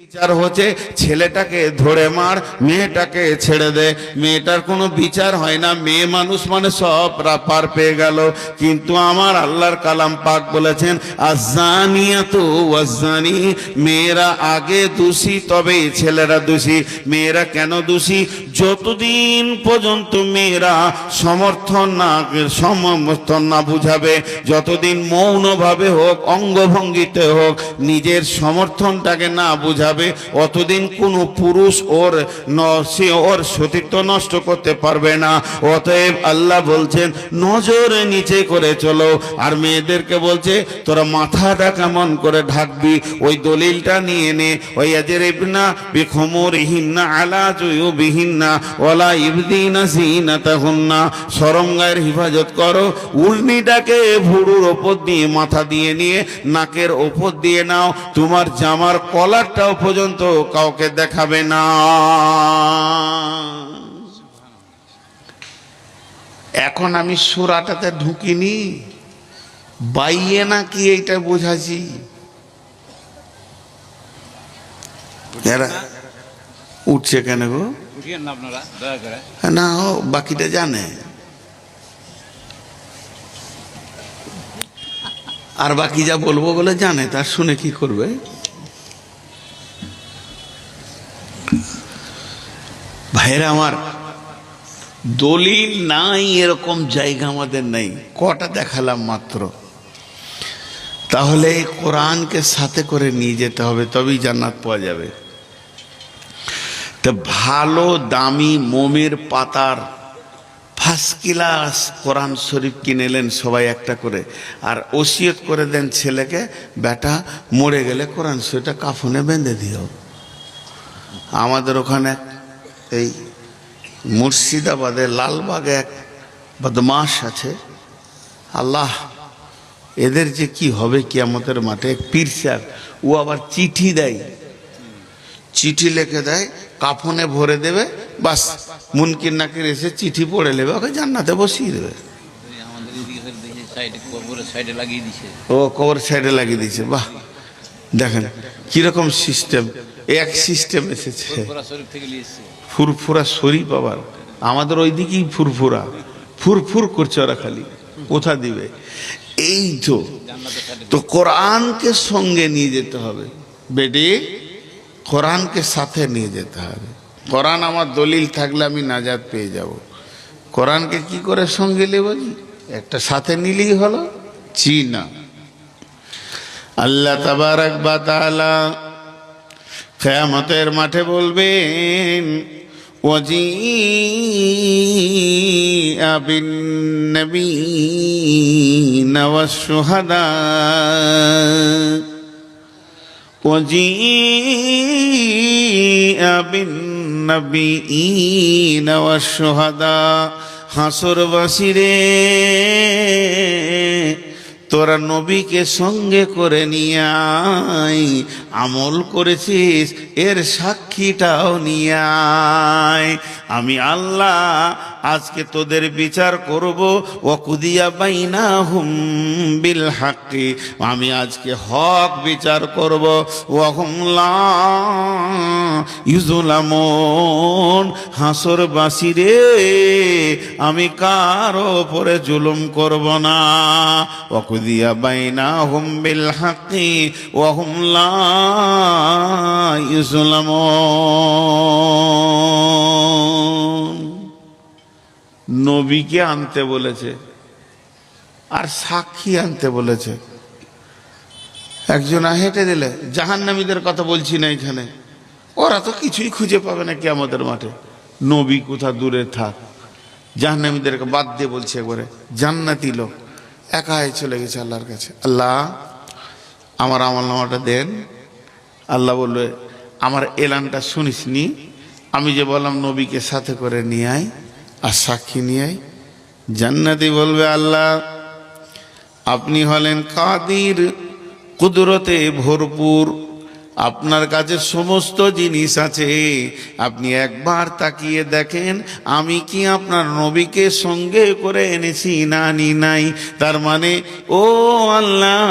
বিচার হচ্ছে, ছেলেটাকে ধরে মার, মেয়েটাকে ছেড়ে দে। মেয়েটার কোনো বিচার হয় না, মেয়ে মানুষ মানে সব পার পেয়ে গেল। কিন্তু আমার আল্লাহর কালাম পাক বলেছেন আজানিয়া তো ওয়াজানি মেয়েরা আগে দোষী, তবে ছেলেরা দোষী। মেয়েরা কেন দোষী? যতদিন পর্যন্ত মেয়েরা সমর্থন না সমর্থন না বুঝাবে, যতদিন মৌনভাবে হোক, অঙ্গভঙ্গিতে হোক, নিজের সমর্থনটাকে না বুঝাবে অতদিন কোনো পুরুষ ওর সে ওর সতীত্ব নষ্ট করতে পারবে না। অতএব আল্লাহ বলছেন, নজরে নিচে করে চলো। আর মেয়েদেরকে বলছে, তোরা মাথাটা কেমন করে ঢাকবি, ওই দলিলটা নিয়ে নে। ওই আজের ইবনা বিখমর হিন্না আলা জয়ু বিহিন্না ওলা ইবদিনা জিনাতাহুন্না সরঙ্গায়ের হেফাজত করো উর্নিটাকে ভুরুর ওপর দিয়ে মাথা দিয়ে নিয়ে, নাকের ওপর দিয়ে নাও। তোমার জামার কলারটাও পর্যন্ত কাউকে দেখাবে না। এখন আমি সুরাটাতে ঢুকিনি, বাইয়ে না কি এইটা বোঝাছি উঠছে কেন গো? না বাকিটা জানে। আর বাকি যা বলব বলে জানে তার শুনে কি করবে? ভাইরা আমার, দলিল নাই, এরকম জায়গা আমাদের নেই। কটা দেখালাম মাত্র। তাহলে কোরআনকে সাথে করে নিয়ে যেতে হবে, তবেই জান্নাত পাওয়া যাবে। তা ভালো, দামি, মোমের পাতার ফার্স্ট ক্লাস কোরআন শরীফ কিনেলেন সবাই একটা করে, আর ওসিয়ত করে দেন ছেলেকে, বেটা, মরে গেলে কোরআন শরীফটা কাফনে বেঁধে দিও। আমাদের ওখানে এই মুর্শিদাবাদে লালবাগে এক বদমাস আছে। আল্লাহ, এদের যে কি হবে কিয়ামতের মাঠে? পীর স্যার, ও আবার চিঠি দেয়। চিঠি লিখে দেয়, কাফনে ভরে দেবে, বাস মুনকির নাকির এসে চিঠি পড়ে নেবে, ওকে জান্নাতে বসিয়ে দেবে। ও কবর সাইডে লাগিয়ে দিয়েছে, বাহ। দেখেন, কীরকম সিস্টেম এক সিস্টেম এসেছে। ফুরফুরা শরীফ আবার। আমাদের ওইদিকেই ফুরফুরা। ফুরফুর করছে ওরা খালি। কোথা দিবে? এই তো। তো কোরআনকে সঙ্গে নিয়ে যেতে হবে। বেটি, কোরআনকে সাথে নিয়ে যেতে হবে। কোরআন আমার দলিল থাকলে আমি নাজাদ পেয়ে যাব। কোরআনকে কি করে সঙ্গে নেব একটা সাথে নিলেই হলো। চি না। আল্লাহ তাবারাক বা তাআলা কেয়ামতের মাঠে বলবেন وجيء بالنبيين والشهداء وجيء بالنبيين والشهداء হাসর বাসিরে তোরা নবীকে সঙ্গে করে নিয়ে আয় আমল করেছিস এর সাক্ষীটাও নিয়ে আয়। আমি আল্লাহ আজকে তোদের বিচার করব। ওকুদিয়া বাইনা হুম বিল হাক্কি আমি আজকে হক বিচার করব। ওহমলা ইউজুলামন হাসর বাসিরে আমি কারও ওপরে জুলুম করব না? ওকুদিয়া বাইনা হুম বিল হাক্কি ওহমলা ইউজুলামন নবীকে আনতে বলেছে আর সাক্ষী আনতে বলেছে। একজন হেঁটে দিলে, জাহান্নামীদের কথা বলছি না এখানে। ওরা তো কিছুই খুঁজে পাবে না কি আমাদের মাঠে। নবী কোথা দূরে থাক। জাহান্নামীদেরকে বাদ দিয়ে বলছে একবারে, জান্নাতি লোক, একাই চলে গেছে আল্লাহর কাছে। আল্লাহ, আমার আমল নামাটা দেন। আল্লাহ বলবে, আমার এলানটা শুনিসনি, আমি যে বললাম নবীকে সাথে করে নিয়ে আয়। আর সাক্ষী নিয়ে জান্নাতি বলবে আল্লাহ, আপনি হলেন কাদির, কুদরতে ভরপুর। আপনার কাছে সমস্ত জিনিস আছে। আপনি একবার তাকিয়ে দেখেন, আমি কি আপনার নবীকে সঙ্গে করে এনেছি না নি নাই? তার মানে ও আল্লাহ,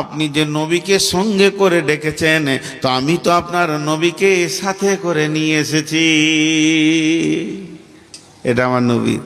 আপনি যে নবীকে সঙ্গে করে ডেকেছেন, তো আমি তো আপনার নবীকে সাথে করে নিয়ে এসেছি। এটা আমার নবী।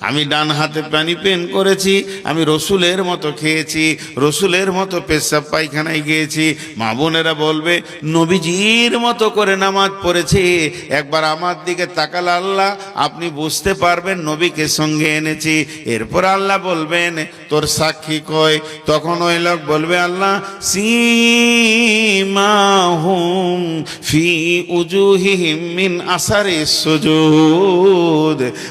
আমি ডান হাতে পানি পেন করেছি, আমি রসুলের মতো খেয়েছি, রসুলের মতো পেশাব পায়খানায় গিয়েছি। মা বোনেরা বলবে, নবীজির মতো করে নামাজ পড়েছি। একবার আমার দিকে তাকাল আল্লাহ, আপনি বুঝতে পারবেন নবীকে সঙ্গে এনেছি। এরপর আল্লাহ বলবেন, তোর সাক্ষী কয়? তখন ওই লোক বলবে, আল্লাহ, সীমাহুম ফি উজুহিহিম মিন আসারি সুজুদ।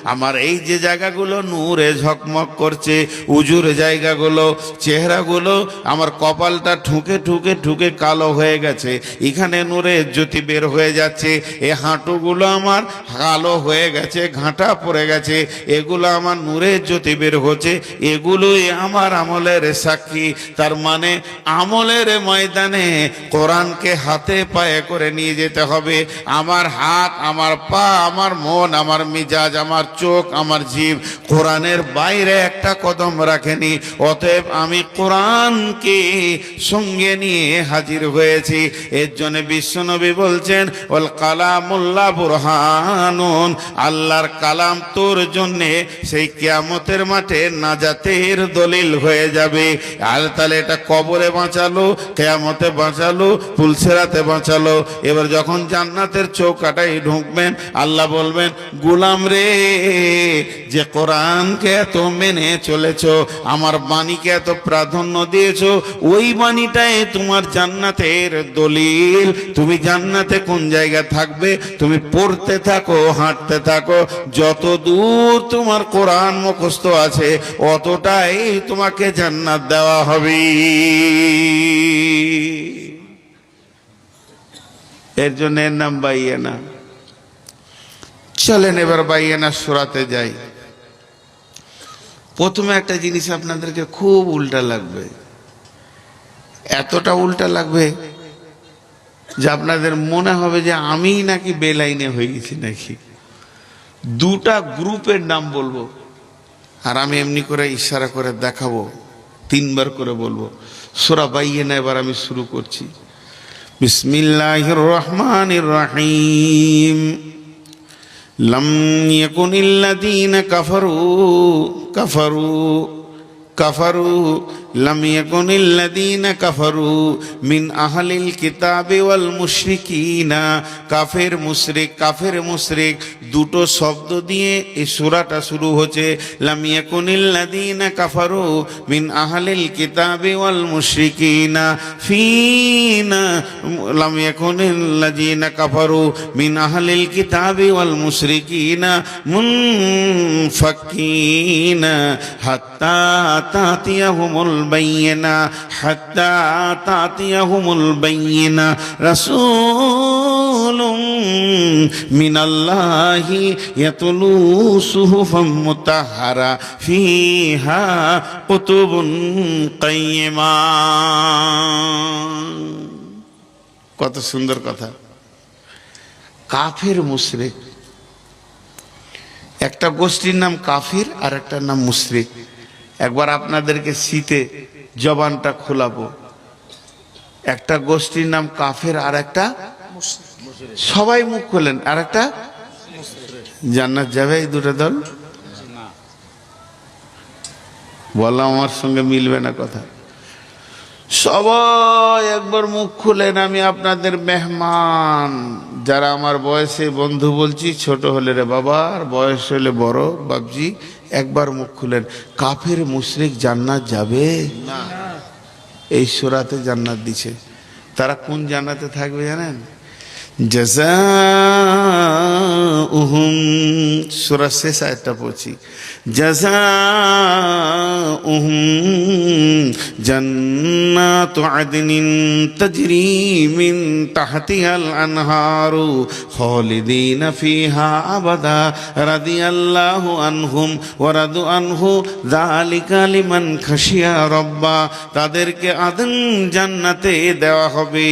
আমার এই যে জায়গাগুলো নূরে ঝকমক করছে, উজুর জায়গাগুলো, চেহারাগুলো আমার কপালটা ঠুকে ঠুকে ঠুকে কালো হয়ে গেছে। এখানে নূরে জ্যোতি বের হয়ে যাচ্ছে, এ হাঁটুগুলো আমার কালো হয়ে গেছে, ঘাঁটা পড়ে গেছে, এগুলো আমার নূরের জ্যোতি বের হচ্ছে, এগুলোই আমার আমলের সাক্ষী। তার মানে আমলের ময়দানে কোরআনকে হাতে পায়ে করে নিয়ে যেতে হবে। আমার হাত, আমার পা, আমার মন, আমার মিজাজ আমার চোখ, আমার জীব। কোরআনের বাইরে একটা কদম রাখেনি। অতএব আমি কোরআনকে সঙ্গে নিয়ে হাজির হয়েছি। এর জন্য বিশ্বনবী বলছেন ওল কালামুল্লাহ বুরহানুন। আল্লাহর কালাম তোর জন্যে সেই কিয়ামতের মাঠে নাজাতের দলিল হয়ে যাবে। আর তাহলে এটা কবরে বাঁচালো, কেয়ামতে বাঁচালো পুলসেরাতে বাঁচালো। এবার যখন জান্নাতের চৌকাটাই ঢুকবেন, আল্লাহ বলবেন, গুলাম রে যে কোরআনকে এত মেনে চলেছ, আমার বাণীকে এত প্রাধান্য দিয়েছ, ওই বাণীটাই তোমার জান্নাতের দলিল। তুমি জান্নাতে কোন জায়গায় থাকবে? তুমি পড়তে থাকো, হাঁটতে থাকো যত দূর তোমার কোরআন মুখস্থ আছে, অতটাই তোমাকে জান্নাত দেওয়া হবে। এর জন্য এর নাম বাইয়েনা। চলেন এবার বাইয়েনা সুরাতে যাই। প্রথমে একটা জিনিস আপনাদেরকে খুব উল্টা লাগবে। এতটা উল্টা লাগবে যে আপনাদের মনে হবে যে আমিই নাকি বেলাইনে হয়ে গেছি নাকি। দুটা গ্রুপের নাম বলব। আর আমি এমনি করে ইশারা করে দেখাবো, তিনবার করে বলব। সোরা বাইয়ে না এবার আমি শুরু করছি। বিসমিল্লাহির রহমানির রহিম। لم يكن الذين كفروا كفروا كفروا لم يكن الذين كفروا من أهل الكتاب والمشركين কাফের মুশরিক কাফের মুশরিক দুটো শব্দ দিয়ে এই সূরাটা শুরু হচ্ছে লাম ইয়াকুনিল্লাযীনা কাফারু মিন আহলিল কিতাবি ওয়াল মুশরিকিনা ফিনা লাম ইয়াকুনিল্লাযীনা কাফারু মিন আহলিল কিতাবি ওয়াল মুশরিকিনা মুনফাকিনা হাত্তা তাতিয়াহুমুল বাইয়িনা হাত্তা তাতিয়াহুমুল বাইয়িনা রাসূলুম মিনাল্লাহি ইয়াতলু সুহুফাম মুতাহহারা ফিহা কুতুবুন কাইয়্যিমা কত সুন্দর কথা। কাফের মুশরিক। একটা গোষ্ঠীর নাম কাফির আর একটা নাম মুশরিক। একবার আপনাদেরকে শীতে জবানটা খোলাবো। একটা গোষ্ঠীর নাম কাফের, আর একটা সবাই মুখ খোলেন, আর একটা জান্নাত যাবে এই দুটো দল? বললাম আমার সঙ্গে মিলবে না কথা। সবাই একবার মুখ খুলেন আমি আপনাদের মেহমান। যারা আমার বয়সে বন্ধু বলছি ছোট হলে রে বাবা আর বয়স হলে বড় বাবজি একবার মুখ খুলেন। কাফের মুশরিক জান্নাত যাবে? এই সোরাতে জান্নাত দিছে। তারা কোন জান্নাতে থাকবে জানেন? জাযাউহুম সূরা শেষ আয়াতটা পড়ছি। জাযাউহুম জান্নাতু আদনিন তাজরি মিন তাহতিহাল আনহারু খালিদিনা ফিহা আবাদা, রাদিয়াল্লাহু আনহুম ওয়া রাদু আনহু যালিকা লিমান খাশিয়া রব্বা। তাদেরকে আদন জান্নাতে দেওয়া হবে,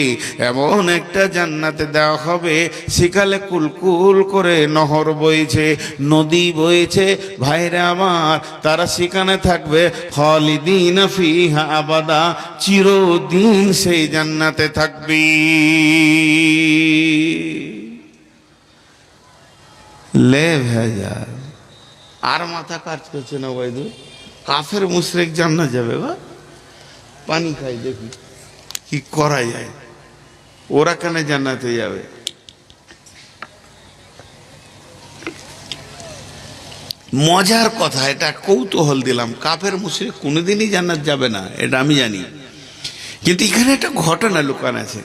এমন একটা জান্নাতে দেওয়া হবে। সেখানে কুলকুল করে নহর বইছে, নদী বইছে। ভাইরা আমার, তারা সেখানে থাকবে। খালিদিন ফিহা আবাদা, চিরদিন সেই জান্নাতে থাকবি। লে ভেজা আর মাথা কাজ করছে না বৈদু কাফের মুশরেক জান্নাত যাবে বা পানি খাই দেখি, কি করা যায়। ওরা কেন জান্নাতে যাবে মজার কথা এটা কৌতূহল দিলাম কাফের মুশরিক কোনোদিনই জান্নাত যাবে না এটা আমি জানি কিন্তু এখানে একটা ঘটনা লুকান আছে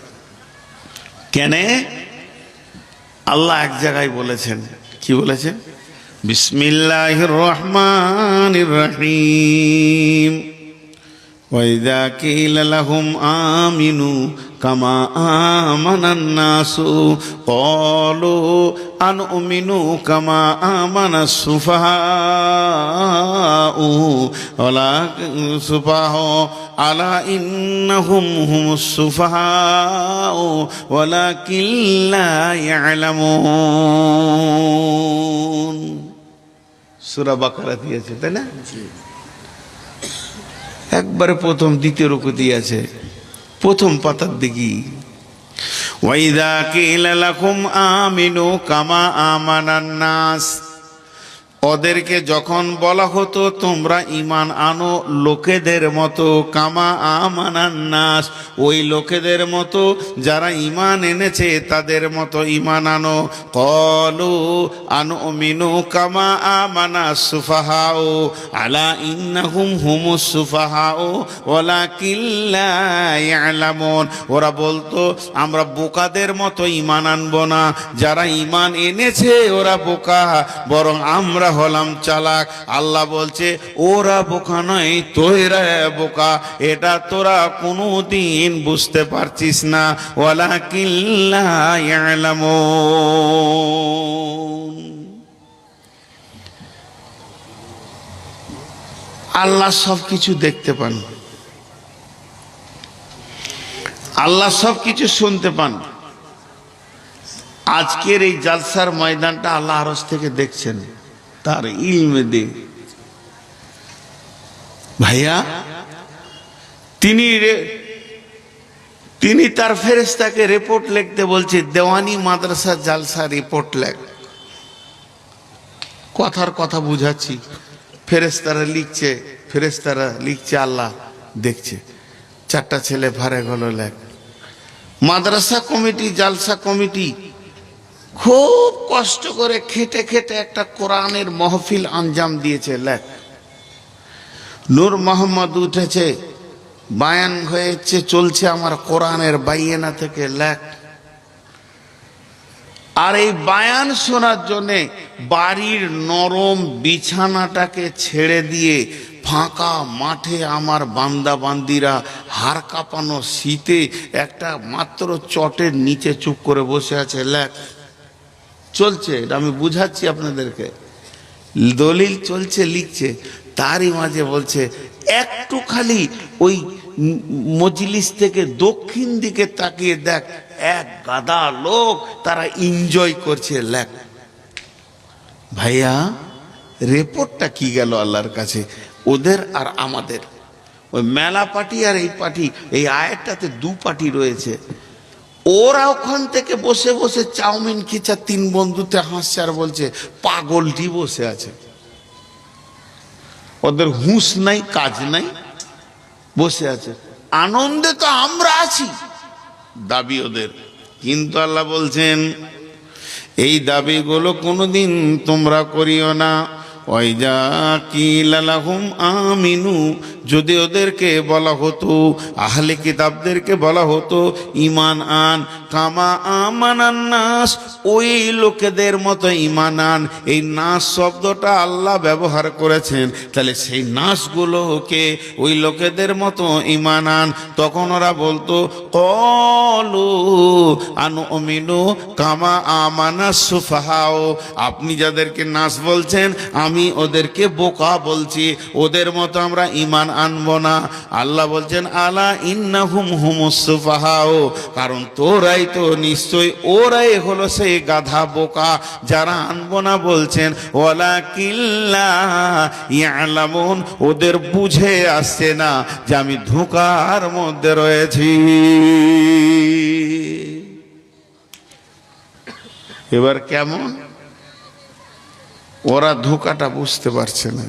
কেন আল্লাহ এক জায়গায় বলেছেন কি বলেছেন বিসমিল্লাহ রহমান রহিম وإذا قيل لهم آمنوا কামা আমানান্নাসু কলু আন উমিনু কামা আমানা সুফাহু ওলা সুফাহ আলা ইন্নাহুম হুম সুফাহ ওলা কিল্লা ইয়ালামুন। সুরা বাকারা দিয়েছে তাই না? একবারে প্রথম দ্বিতীয় রুকু দিয়েছে। প্রথম পাতার দিকে। ওয়াইদা কিলা লাকুম আমিনু কামা আমানান নাস ওদেরকে যখন বলা হতো, তোমরা ইমান আনো লোকেদের মতো, কামা আমানান নাস। ওই লোকেদের মতো, যারা ইমান এনেছে, তাদের মতো ইমান আনো। কলু আনো মিনু কামা আমানা সুফাহাও আলা ইন্নাহুম হুমুস সুফাহাও ওলা কিল্লা ইয়ালামুন। ওরা বলতো, আমরা বোকাদের মতো ইমান আনব না। যারা ইমান এনেছে, ওরা বোকা, বরং আমরা হলাম চালাক। আল্লাহ বলছে, ওরা বোকা নয়, তোরা বোকা। এটা তোরা কোনো দিন বুঝতে পারছিস না। ওয়ালা কিল্লা আল্লাহ সব কিছু দেখতে পান। আল্লাহ সব কিছু শুনতে পান। আজকের এই জালসার ময়দানটা আল্লাহ আরস থেকে দেখছেন। তার ইলমে দে। ভাইয়া, তিনি তিনি তার ফেরেস্তাকে রিপোর্ট লিখতে বলছে, দেওয়ানি মাদ্রাসা জালসা রিপোর্ট লেখ। কথার কথা বুঝাচ্ছি। ফেরেস্তারা লিখছে ফেরেস্তারা লিখছে, আল্লাহ দেখছে। চারটা ছেলে ভারে গেল লেখ। মাদ্রাসা কমিটি, জালসা কমিটি খুব কষ্ট করে খেটে খেটে একটা কোরআনের মহফিল আঞ্জাম দিয়েছে, লেখ। নূর মোহাম্মদ উঠেছে, বায়ান হয়েছে, চলছে আমার কোরআনের বাইয়েনা থেকে, লেখ। আর এই বায়ান শোনার জন্যে বাড়ির নরম বিছানাটাকে ছেড়ে দিয়ে ফাঁকা মাঠে আমার বান্দা বান্দিরা হাড় কাঁপানো শীতে একটা মাত্র চটের নিচে চুপ করে বসে আছে, লেখ। চলছে, এটা আমি বুঝাচ্ছি আপনাদেরকে। দলিল চলছে, লিখছে, তারই মাঝে বলছে, একটু খালি ওই মজলিস থেকে দক্ষিণ দিকে তাকিয়ে দেখ, এক গাদা লোক তারা এনজয় করছে, লেখ। ভাইয়া রিপোর্টটা কি গেল আল্লাহর কাছে? ওদের আর আমাদের। ওই মেলা পার্টি আর এই পার্টি, এই আয়েরটাতে দু পার্টি রয়েছে। ওরা ওখান থেকে বসে বসে চাউমিন খিচা তিন বন্ধুতে হাসছে আর বলছে, পাগলটি বসে আছে। ওদের হুঁশ নাই, কাজ নাই, বসে আছে। আনন্দে তো আমরা আছি, দাবি ওদের। কিন্তু আল্লাহ বলছেন, এই দাবিগুলো কোনোদিন তোমরা করিও না। ওয়াইজা কিলালাহুম আমিনু, যদি ওদেরকে বলা হতো, আহলে কিতাবদেরকে বলা হতো ইমান আন, কামা আমানান নাস, ওই লোকেদের মতো ইমান আন। এই নাস শব্দটা আল্লাহ ব্যবহার করেছেন। তাহলে সেই নাসগুলোকে ওই লোকেদের মতো ইমান আন। তখন ওরা বলতো, কলু আনু অমিনু কামা আমানা সুফাহাও। আপনি যাদেরকে নাস বলছেন, আমি ওদেরকে বোকা বলছি। ওদের মতো আমরা ইমান আনব না। আল্লাহ বলছেন, আলা ইন্নাহুম হুমুসুফাহাও কারণ তোরাই তো নিশ্চয় ওরাই হলো সেই গাধা বোকা যারা আনব না বলছেন। ওলা কিল্লা ইয়ালামুন, ওদের বুঝে আসছে না যে আমি ধোকার মধ্যে রয়েছি। এবার কেমন? ওরা ধোকাটা বুঝতে পারছে না।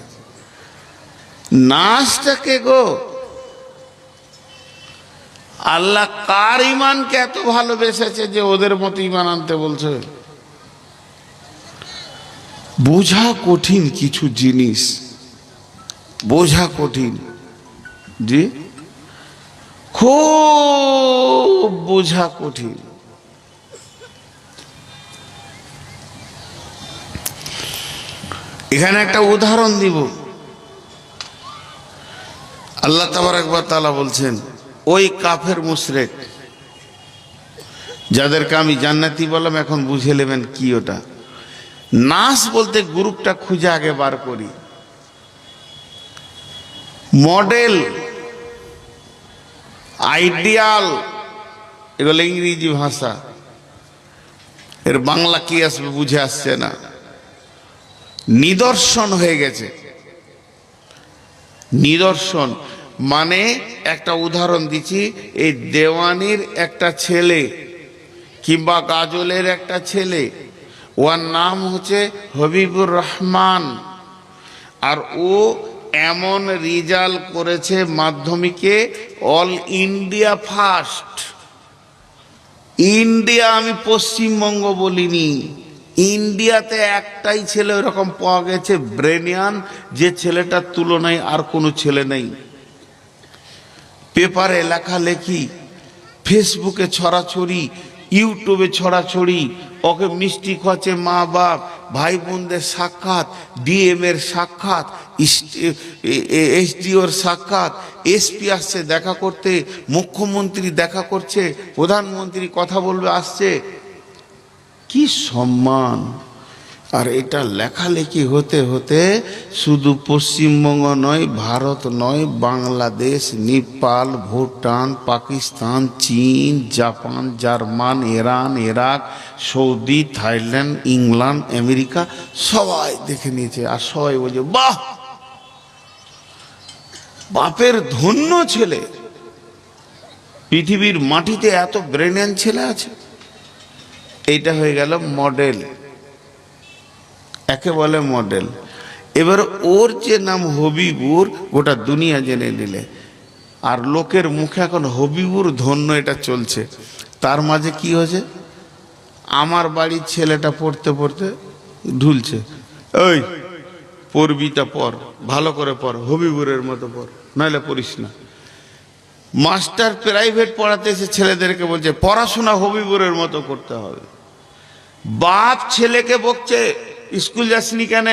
নাচটা কে গো? আল্লাহ কার ইমানকে এত ভালোবেসেছে যে ওদের মতো ইমান আনতে বলছে? বোঝা কঠিন কিছু জিনিস। বোঝা কঠিন। জি? খুব বোঝা কঠিন। এখানে একটা উদাহরণ দিব। আল্লাহ তাবার একবার তালা বলছেন, ওই কাফের মুশরেক, যাদেরকে আমি জান্নাতি বললাম, এখন বুঝে নেবেন কি ওটা। নাস বলতে গ্রুপটা খুঁজে আগে বার করি। মডেল, আইডিয়াল, এগুলো ইংরেজি ভাষা। এর বাংলা কি আসবে বুঝে আসছে না। নিদর্শন হয়ে গেছে। নিদর্শন মানে একটা উদাহরণ দিচ্ছি, এই দেওয়ানির একটা ছেলে কিংবা গাজলের একটা ছেলে, ওর নাম হচ্ছে হবিবুর রহমান। আর ও এমন রেজাল্ট করেছে মাধ্যমিকে, অল ইন্ডিয়া ফার্স্ট। ইন্ডিয়া আমি পশ্চিমবঙ্গ বলিনি। ইন্ডিয়াতে একটাই ছেলে ওরকম পাওয়া গেছে, ব্রেনিয়ান, যে ছেলেটার তুলনায় আর কোনো ছেলে নেই। পেপারে লেখালেখি ফেসবুকে ছড়াছড়ি, ইউটিউবে ছড়াছড়ি, ওকে মিষ্টি খোঁচে মা বাপ ভাই বোনদের সাক্ষাৎ, ডিএম এর সাক্ষাৎ এসডিওর সাক্ষাৎ, এসপি আসছে দেখা করতে, মুখ্যমন্ত্রী দেখা করছে, প্রধানমন্ত্রী কথা বলবে, আসছে কি সম্মান? আর এটা লেখালেখি হতে হতে শুধু পশ্চিমবঙ্গ নয়, ভারত নয়, বাংলাদেশ, নেপাল, ভুটান, পাকিস্তান, চীন, Japan, German, Iran, Iraq, Saudi, Thailand, England, America সবাই দেখে নিয়েছে। আর সবাই বলছে, বাহ! বাপের ধন্য ছেলে। পৃথিবীর মাটিতে এত ব্রেনিয়ান ছেলে আছে? এইটা হয়ে গেল মডেল একে বলে মডেল এবার ওর যে নাম হবিবুর, গোটা দুনিয়া জেনে নিলে। আর লোকের মুখে এখন হবিবুর ধন্য এটা চলছে। তার মাঝে কি হয়েছে? আমার বাড়ির ছেলেটা পড়তে পড়তে ঢুলছে। ওই পড়বিটা পর, ভালো করে পড় হবিবুরের মতো পড় নাহলে পড়িস না। মাস্টার প্রাইভেট পড়াতে এসে ছেলেদেরকে বলছে, পড়াশোনা হবিবুরের মতো করতে হবে। বাপ ছেলেকে বকছে, স্কুল যাসনি কেন?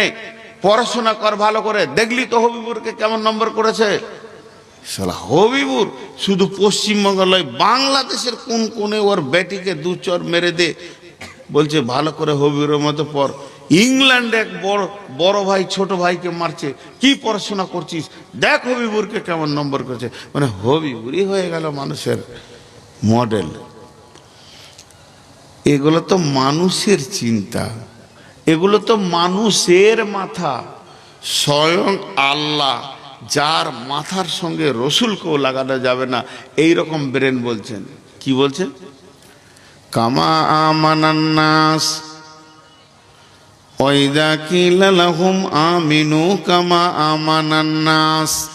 পড়াশোনা কর ভালো করে। দেখলি তো হবিবুরকে কেমন নম্বর করেছে? হবিবুর, শুধু পশ্চিমবঙ্গ নয় বাংলাদেশের কোন কোণে ওর বেটিকে দু চর মেরে দে? বলছে, ভালো করে হবিবুরের মতো পর ইংল্যান্ডে এক বড় বড় ভাই, ছোট ভাইকে মারছে। কি পড়াশোনা করছিস? দেখ হবিবুরকে কেমন নম্বর করেছে। মানে হবিবুরই হয়ে গেল মানুষের মডেল এগুলো তো মানুষের চিন্তা। এগুলো তো মানুষের মাথা। স্বয়ং আল্লাহ, যার মাথার সঙ্গে রসুলকেও লাগানো যাবে না এই রকম ব্রেন বলছেন। কি বলছেন? কামা আমানান্নাস, ওয়াইদা কিলা লাহুম আমিনু কামা আমানান্নাস।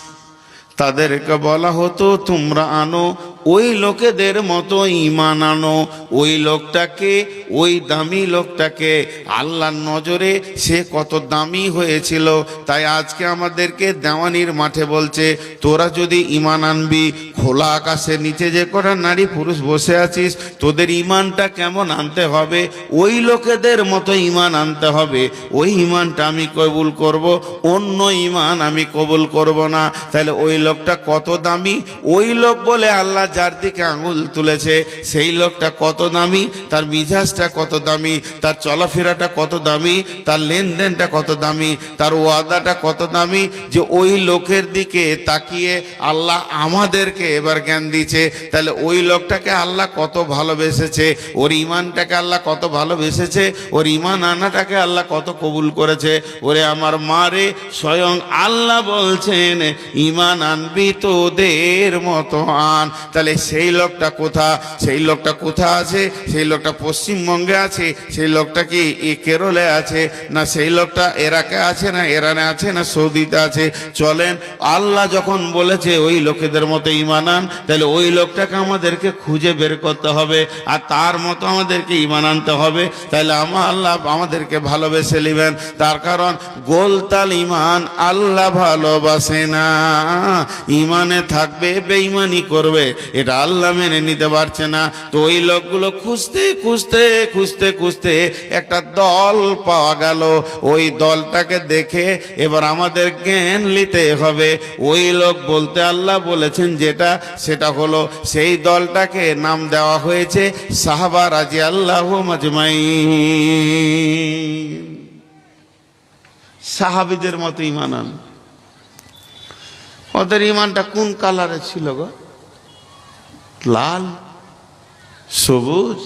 তাদেরকে বলা হতো, তোমরা আনো ওই লোকেদের মতো ইমান আনো। ওই লোকটাকে ওই দামি লোকটাকে আল্লাহর নজরে সে কত দামি হয়েছিল। তাই আজকে আমাদেরকে দেওয়ানির মাঠে বলছে, তোরা যদি ইমান আনবি, খোলা আকাশের নিচে যে কটা নারী পুরুষ বসে আছিস, তোদের ইমানটা কেমন আনতে হবে? ওই লোকেদের মতো ইমান আনতে হবে। ওই ইমানটা আমি কবুল করব, অন্য ইমান আমি কবুল করব না। তাহলে ওই লোকটা কত দামি? ওই লোক বলে আল্লাহ যার দিকে আঙুল তুলেছে, সেই লোকটা কত দামি? তার মিজাজটা কত দামি, তার চলাফেরাটা কত দামি, তার লেনদেনটা কত দামি, তার ওয়াদাটা কত দামি, যে ওই লোকের দিকে তাকিয়ে আল্লাহ আমাদেরকে এবার জ্ঞান দিচ্ছে তাহলে ওই লোকটাকে আল্লাহ কত ভালোবেসেছে, ওর ইমানটাকে আল্লাহ কত ভালোবেসেছে, ওর ইমান আনাটাকে আল্লাহ কত কবুল করেছে। ওরে আমার মারে স্বয়ং আল্লাহ বলছেন ইমান আনবি তোদের মতো আন। তাহলে সেই লোকটা কোথা? সেই লোকটা কোথা আছে? সেই লোকটা পশ্চিমবঙ্গে আছে, সেই লোকটা কি কেরলে আছে? না সেই লোকটা এরাকে আছে, না এরানে আছে, না সৌদিতে আছে? চলেন, আল্লাহ যখন বলেছে ওই লোকেদের মতো ইমান আন, তাহলে ওই লোকটাকে আমাদেরকে খুঁজে বের করতে হবে, আর তার মতো আমাদেরকে ইমান আনতে হবে। তাহলে আমার আল্লাহ আমাদেরকে ভালোবেসে নেবেন। তার কারণ, গোলতাল ইমান আল্লাহ ভালোবাসে না। ইমানে থাকবে, বেঈমানি করবে, এটা আল্লাহ মেনে নিতে পারছে না। তো ওই লোকগুলো খুঁজতে খুঁজতে খুঁজতে খুঁজতে একটা দল পাওয়া গেল। ওই দলটাকে দেখে এবার আমাদের জ্ঞান নিতে হবে। ওই লোক বলতে আল্লাহ বলেছেন যেটা, সেটা হলো সেই দলটাকে নাম দেওয়া হয়েছে সাহাবা রাজি আল্লাহ মাজমাই সাহাবিদের মতো ইমান ওদের ইমানটা কোন কালারে ছিল গো? লাল, সবুজ?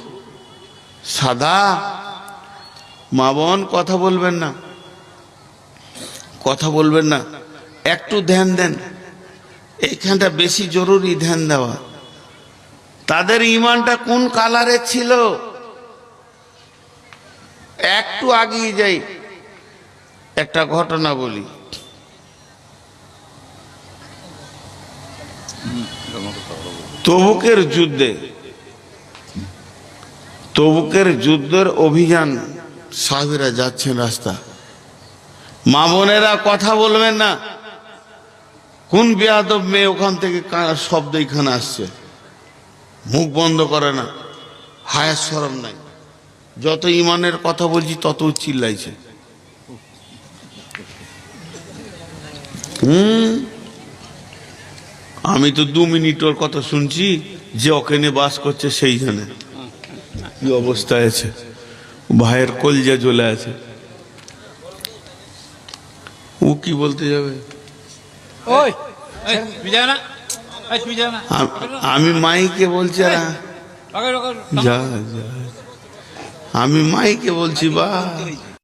সাদা? মা বোন, কথা বলবেন না। কথা বলবেন না। একটু ধ্যান দেন। এইখানটা বেশি জরুরি ধ্যান দেওয়া। তাদের ইমানটা কোন কালারের ছিল? একটু আগিয়ে যাই। একটা ঘটনা বলি। তবুকের যুদ্ধে তবুকের যুদ্ধের অভিযান সাহেবেরা যাচ্ছেন রাস্তা। মা বোনেরা কথা বলবেন না। কোন বেয়াদব মেয়ে ওখান থেকে শব্দ এখানে আসছে? মুখ বন্ধ করে না। হায়ার সরম নাই। যত ইমানের কথা বলছি, তত চিল্লাইছে। হুম? আমি তো দু মিনিট ওর কথা শুনছি, যে ওখানে বাস করছে সেই জানে কি অবস্থায় আছে? ভাইয়ের কলজা জ্বলে আছে। ও কি বলতে যাবে? আম- মাইকে বলছি না ওকে, ওকে, যা যা। আমি মাইকে বলছি বা